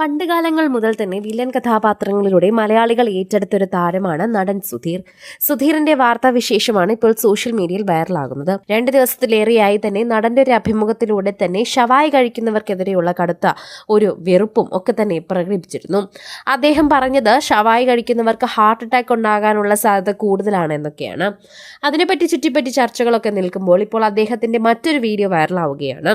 പണ്ടുകാലങ്ങൾ മുതൽ തന്നെ വില്ലൻ കഥാപാത്രങ്ങളിലൂടെ മലയാളികൾ ഏറ്റെടുത്തൊരു താരമാണ് നടൻ സുധീർ. സുധീറിന്റെ വാർത്താവിശേഷമാണ് ഇപ്പോൾ സോഷ്യൽ മീഡിയയിൽ വൈറലാകുന്നത്. രണ്ട് ദിവസത്തിലേറെയായി തന്നെ നടന്റെ ഒരു അഭിമുഖത്തിലൂടെ തന്നെ ഷവായി കഴിക്കുന്നവർക്കെതിരെയുള്ള കടുത്ത ഒരു വെറുപ്പും ഒക്കെ തന്നെ പ്രകടിപ്പിച്ചിരുന്നു. അദ്ദേഹം പറഞ്ഞത് ഷവായി കഴിക്കുന്നവർക്ക് ഹാർട്ട് അറ്റാക്ക് ഉണ്ടാകാനുള്ള സാധ്യത കൂടുതലാണ് എന്നൊക്കെയാണ്. അതിനെപ്പറ്റി ചുറ്റിപ്പറ്റി ചർച്ചകളൊക്കെ നിൽക്കുമ്പോൾ ഇപ്പോൾ അദ്ദേഹത്തിന്റെ മറ്റൊരു വീഡിയോ വൈറലാവുകയാണ്.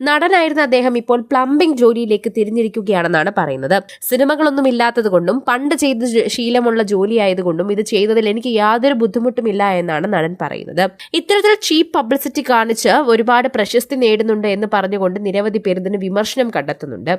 നടനായിരുന്ന അദ്ദേഹം ഇപ്പോൾ പ്ലംബിംഗ് ജോലിയിലേക്ക് തിരിഞ്ഞിരിക്കുകയാണെന്നാണ് പറയുന്നത്. സിനിമകളൊന്നും ഇല്ലാത്തത് കൊണ്ടും പണ്ട് ചെയ്ത ശീലമുള്ള ജോലിയായതുകൊണ്ടും ഇത് ചെയ്തതിൽ എനിക്ക് യാതൊരു ബുദ്ധിമുട്ടുമില്ല എന്നാണ് നടൻ പറയുന്നത്. ഇത്തരത്തിൽ ചീപ്പ് പബ്ലിസിറ്റി കാണിച്ച് ഒരുപാട് പ്രശസ്തി നേടുന്നുണ്ട് എന്ന് പറഞ്ഞുകൊണ്ട് നിരവധി പേർ ഇതിന് വിമർശനം കണ്ടെത്തുന്നുണ്ട്.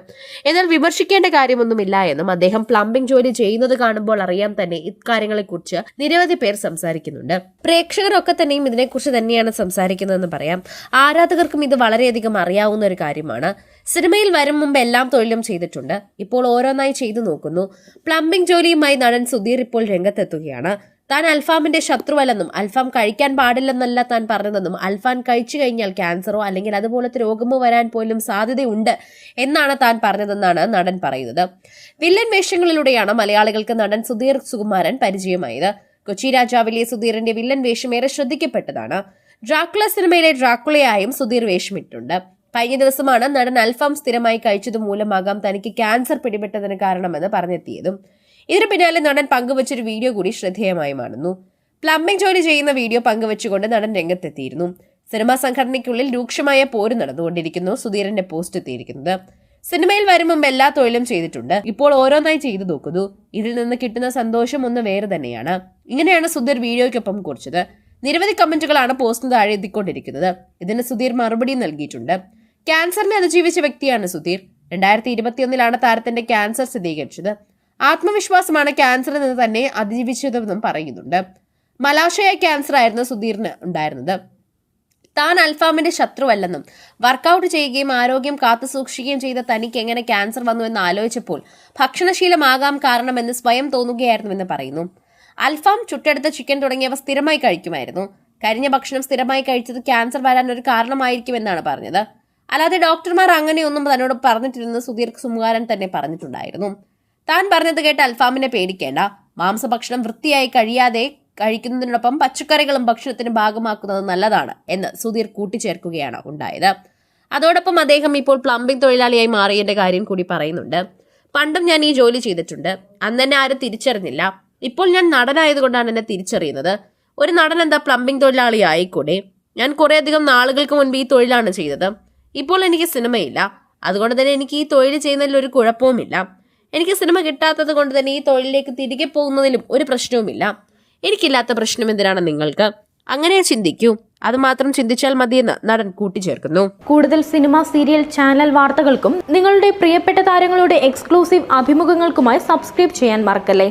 എന്നാൽ വിമർശിക്കേണ്ട കാര്യമൊന്നുമില്ല എന്നും അദ്ദേഹം പ്ലംബിംഗ് ജോലി ചെയ്യുന്നത് കാണുമ്പോൾ അറിയാം തന്നെ ഇക്കാര്യങ്ങളെക്കുറിച്ച് നിരവധി പേർ സംസാരിക്കുന്നുണ്ട്. പ്രേക്ഷകരൊക്കെ തന്നെയും ഇതിനെക്കുറിച്ച് തന്നെയാണ് സംസാരിക്കുന്നതെന്ന് പറയാം. ആരാധകർക്കും ഇത് വളരെയധികം അറിയാവുന്ന ഒരു കാര്യമാണ്. സിനിമയിൽ വരും മുമ്പ് എല്ലാം തൊഴിലും ചെയ്തിട്ടുണ്ട്. ഇപ്പോൾ ഓരോന്നായി ചെയ്തു നോക്കുന്നു. പ്ലംബിംഗ് ജോലിയുമായി നടൻ സുധീർ ഇപ്പോൾ രംഗത്തെത്തുകയാണ്. താൻ അൽഫാമിന്റെ ശത്രുവല്ലെന്നും അൽഫാം കഴിക്കാൻ പാടില്ലെന്നല്ല താൻ പറഞ്ഞതെന്നും അൽഫാം കഴിച്ചു കഴിഞ്ഞാൽ ക്യാൻസറോ അല്ലെങ്കിൽ അതുപോലത്തെ രോഗമോ വരാൻ പോലും സാധ്യതയുണ്ട് എന്നാണ് താൻ പറഞ്ഞതെന്നാണ് നടൻ പറയുന്നത്. വില്ലൻ വേഷങ്ങളിലൂടെയാണ് മലയാളികൾക്ക് നടൻ സുധീർ സുകുമാരൻ പരിചയമായത്. കൊച്ചി രാജാവിലെ സുധീറിന്റെ വില്ലൻ വേഷം ഏറെ ശ്രദ്ധിക്കപ്പെട്ടതാണ്. ഡ്രാക്കുള സിനിമയിലെ ഡ്രാക്കുളയായും സുധീർ വേഷമിട്ടുണ്ട്. കഴിഞ്ഞ ദിവസമാണ് നടൻ അൽഫാം സ്ഥിരമായി കഴിച്ചത് മൂലമാകാം തനിക്ക് ക്യാൻസർ പിടിപെട്ടതിന് കാരണമെന്ന് പറഞ്ഞെത്തിയതും. ഇതിനു പിന്നാലെ നടൻ പങ്കുവച്ചൊരു വീഡിയോ കൂടി ശ്രദ്ധേയമായി മാറുന്നു. പ്ലംബിംഗ് ജോലി ചെയ്യുന്ന വീഡിയോ പങ്കുവച്ചുകൊണ്ട് നടൻ രംഗത്തെത്തിയിരുന്നു. സിനിമാ സംഘടനയ്ക്കുള്ളിൽ രൂക്ഷമായ പോര് നടന്നുകൊണ്ടിരിക്കുന്നു സുധീരന്റെ പോസ്റ്റ് എത്തിയിരിക്കുന്നത്. സിനിമയിൽ വരും മുമ്പ് എല്ലാ തൊഴിലും ചെയ്തിട്ടുണ്ട്. ഇപ്പോൾ ഓരോന്നായി ചെയ്തു നോക്കുന്നു. ഇതിൽ നിന്ന് കിട്ടുന്ന സന്തോഷം ഒന്ന് വേറെ തന്നെയാണ്. ഇങ്ങനെയാണ് സുധീർ വീഡിയോയ്ക്കൊപ്പം കുറിച്ചത്. നിരവധി കമന്റുകളാണ് പോസ്റ്റിന് താഴെ എത്തിക്കൊണ്ടിരിക്കുന്നത്. ഇതിന് സുധീർ മറുപടി നൽകിയിട്ടുണ്ട്. ക്യാൻസറിനെ അതിജീവിച്ച വ്യക്തിയാണ് സുധീർ. രണ്ടായിരത്തി ഇരുപത്തിയൊന്നിലാണ് താരത്തിന്റെ ക്യാൻസർ സ്ഥിരീകരിച്ചത്. ആത്മവിശ്വാസമാണ് ക്യാൻസറിൽ നിന്ന് തന്നെ അതിജീവിച്ചതെന്നും പറയുന്നുണ്ട്. മലാശയ ക്യാൻസർ ആയിരുന്നു സുധീറിന് ഉണ്ടായിരുന്നത്. താൻ അൽഫാമിന്റെ ശത്രുവല്ലെന്നും വർക്കൗട്ട് ചെയ്യുകയും ആരോഗ്യം കാത്തു സൂക്ഷിക്കുകയും ചെയ്ത തനിക്ക് എങ്ങനെ ക്യാൻസർ വന്നു എന്ന് ആലോചിച്ചപ്പോൾ ഭക്ഷണശീലമാകാം കാരണമെന്ന് സ്വയം തോന്നുകയായിരുന്നുവെന്ന് പറയുന്നു. അൽഫാം ചുട്ടെടുത്ത ചിക്കൻ തുടങ്ങിയവ സ്ഥിരമായി കഴിക്കുമായിരുന്നു. കരിഞ്ഞ ഭക്ഷണം സ്ഥിരമായി കഴിച്ചത് ക്യാൻസർ വരാൻ ഒരു കാരണമായിരിക്കുമെന്നാണ് പറഞ്ഞത്. അല്ലാതെ ഡോക്ടർമാർ അങ്ങനെയൊന്നും തന്നോട് പറഞ്ഞിട്ടില്ലെന്ന് സുധീർ സുമുകാരൻ തന്നെ പറഞ്ഞിട്ടുണ്ടായിരുന്നു. താൻ പറഞ്ഞത് കേട്ട് അൽഫാമിനെ പേടിക്കേണ്ട. മാംസഭക്ഷണം വൃത്തിയായി കഴിയാതെ കഴിക്കുന്നതിനോടൊപ്പം പച്ചക്കറികളും ഭക്ഷണത്തിന് ഭാഗമാക്കുന്നത് നല്ലതാണ് എന്ന് സുധീർ കൂട്ടിച്ചേർക്കുകയാണ് ഉണ്ടായത്. അതോടൊപ്പം അദ്ദേഹം ഇപ്പോൾ പ്ലംബിംഗ് തൊഴിലാളിയായി മാറിയതിന്റെ കാര്യം കൂടി പറയുന്നുണ്ട്. പണ്ടും ഞാൻ ഈ ജോലി ചെയ്തിട്ടുണ്ട്. അന്ന് എന്നെ ആരും തിരിച്ചറിഞ്ഞില്ല. ഇപ്പോൾ ഞാൻ നടനായതുകൊണ്ടാണ് എന്നെ തിരിച്ചറിയുന്നത്. ഒരു നടൻ എന്താ പ്ലംബിംഗ് തൊഴിലാളി ആയിക്കൂടെ? ഞാൻ കുറേയധികം നാളുകൾക്ക് മുൻപ് ഈ തൊഴിലാണ് ചെയ്തത്. ഇപ്പോൾ എനിക്ക് സിനിമയില്ല. അതുകൊണ്ട് തന്നെ എനിക്ക് ഈ തൊഴിൽ ചെയ്യുന്നതിൽ ഒരു കുഴപ്പവുമില്ല. എനിക്ക് സിനിമ കിട്ടാത്തത് കൊണ്ട് തന്നെ ഈ തൊഴിലിലേക്ക് തിരികെ പോകുന്നതിലും ഒരു പ്രശ്നവുമില്ല. എനിക്കില്ലാത്ത പ്രശ്നം എന്തിനാണ് നിങ്ങൾക്ക്? അങ്ങനെ ചിന്തിക്കൂ. അതുമാത്രം ചിന്തിച്ചാൽ മതിയെന്ന് നടൻ കൂട്ടിച്ചേർക്കുന്നു. കൂടുതൽ സിനിമ സീരിയൽ ചാനൽ വാർത്തകൾക്കും നിങ്ങളുടെ പ്രിയപ്പെട്ട താരങ്ങളുടെ എക്സ്ക്ലൂസീവ് അഭിമുഖങ്ങൾക്കുമായി സബ്സ്ക്രൈബ് ചെയ്യാൻ മറക്കല്ലേ?